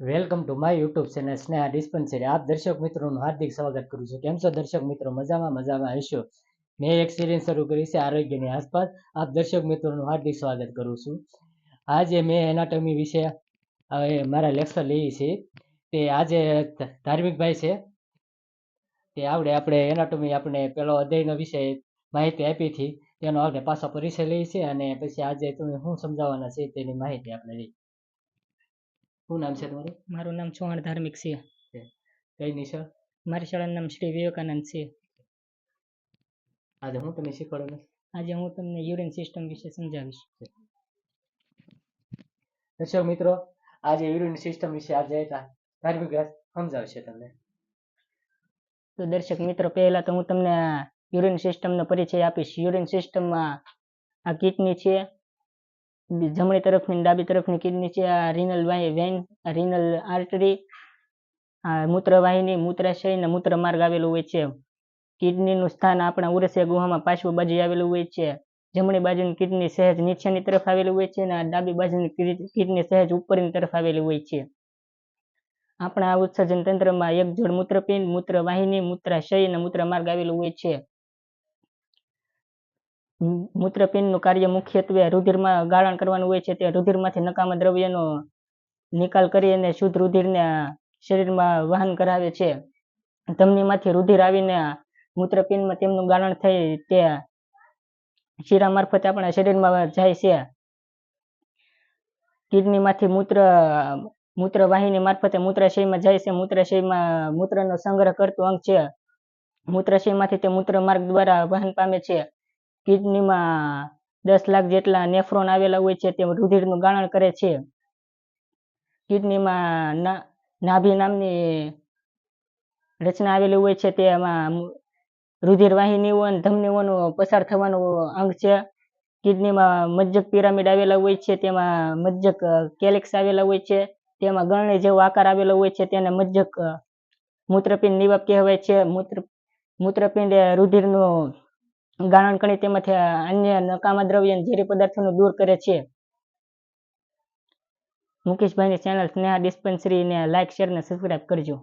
Welcome to my YouTube channel Sneha dispensary આપ દર્શક મિત્રોનું હાર્દિક સ્વાગત કરું છું. કેમ છો દર્શક મિત્રો? મજામાં મજામાં હશો? મેં એક સિરીઝ શરૂ કરી છે, આરોગ્યની આસપાસ. આપ દર્શક મિત્રોનું હાર્દિક સ્વાગત કરું છું. આજે મેં એનાટોમી વિશે, હવે મારા લેક્ચર લઈએ છીએ તે આજે ધાર્મિકભાઈ છે. તે આવડે આપણે એનાટોમી આપણે પેલો અધ્યયનો વિષય માહિતી આપી હતી. તેનો આપણે પાછો પરિચય લઈએ છીએ અને પછી આજે તમે શું સમજાવવાના છે તેની માહિતી આપણે લઈએ શું નામ છે તમારું? મારું નામ ચૌહાણ ધાર્મિક છે. કઈ નિશા મારી શાળાનું નામ શ્રી વિવેકાનંદ છે. આજે હું તમે શીખવાડવાનું? આજે હું તમને યુરિન સિસ્ટમ વિશે સમજાવીશ. દર્શક મિત્રો આજે યુરિન સિસ્ટમ વિશે આજે ધાર્મિક સમજાવશે તમને. તો દર્શક મિત્રો પહેલા તો હું તમને યુરિન સિસ્ટમનો પરિચય આપીશ. યુરિન સિસ્ટમમાં આ કિડની છે જમણી તરફની ડાબી તરફની કિડની છે આ રિનલ વેન રિનલ આર્ટરી, આ મૂત્રવાહિની, મૂત્રાશય અને મૂત્રમાર્ગ આવેલું હોય છે. કિડનીનું સ્થાન આપણા ઉરસિયા ગુહામાં પાછળ બાજુ આવેલું હોય છે. જમણી બાજુની કિડની સહેજ નીચેની તરફ આવેલી હોય છે અને આ ડાબી બાજુની કિડની સહેજ ઉપરની તરફ આવેલી હોય છે. આપણા ઉત્સર્જન તંત્રમાં એક જોડ મૂત્રપિંડ, મૂત્રવાહિની, મૂત્રાશય અને મૂત્રમાર્ગ આવેલું હોય છે. મૂત્રપિંડનું કાર્ય મુખ્યત્વે રુધિરમાં ગાળણ કરવાનું હોય છે. તે રુધિરમાંથી નકામા દ્રવ્યનો નિકાલ કરી અને શુદ્ધ રુધિરને શરીરમાં વહન કરાવે છે. ધમનીમાંથી રુધિર આવીને મૂત્રપિંડમાં તેમનું ગાળણ થઈ તે શીરા મારફતે આપણા શરીરમાં જાય છે. કિડનીમાંથી મૂત્ર, મૂત્રવાહિની મારફતે મૂત્રાશયમાં જાય છે. મૂત્રાશયમાં મૂત્રનો સંગ્રહ કરતું અંગ છે. મૂત્રાશયમાંથી તે મૂત્ર માર્ગ દ્વારા વહન પામે છે. કિડનીમાં દસ લાખ જેટલા નેફ્રોન આવેલા હોય છે તે રુધિરનું ગાળણ કરે છે. કિડનીમાં નાભી નામની રચના આવેલી હોય છે, તેમાં રુધિર વાહિનીઓ અને પસાર થવાનું અંગ છે. કિડનીમાં મજ્જક પિરામિડ આવેલા હોય છે, તેમાં મજ્જક કેલેક્સ આવેલા હોય છે, તેમાં ગળણી જેવો આકાર આવેલો હોય છે, તેને મજ્જક મૂત્રપિંડ નિવાપ કહેવાય છે. મૂત્ર, મૂત્રપિંડ એ રુધિરનું ગાળણ કણી તેમાંથી અન્ય નકામા દ્રવ્ય ઝેરી પદાર્થોનું દૂર કરે છે. મુકેશભાઈની ચેનલ સ્નેહા ડિસ્પેન્સરીને લાઈક શેર અને સબસ્ક્રાઇબ કરજો.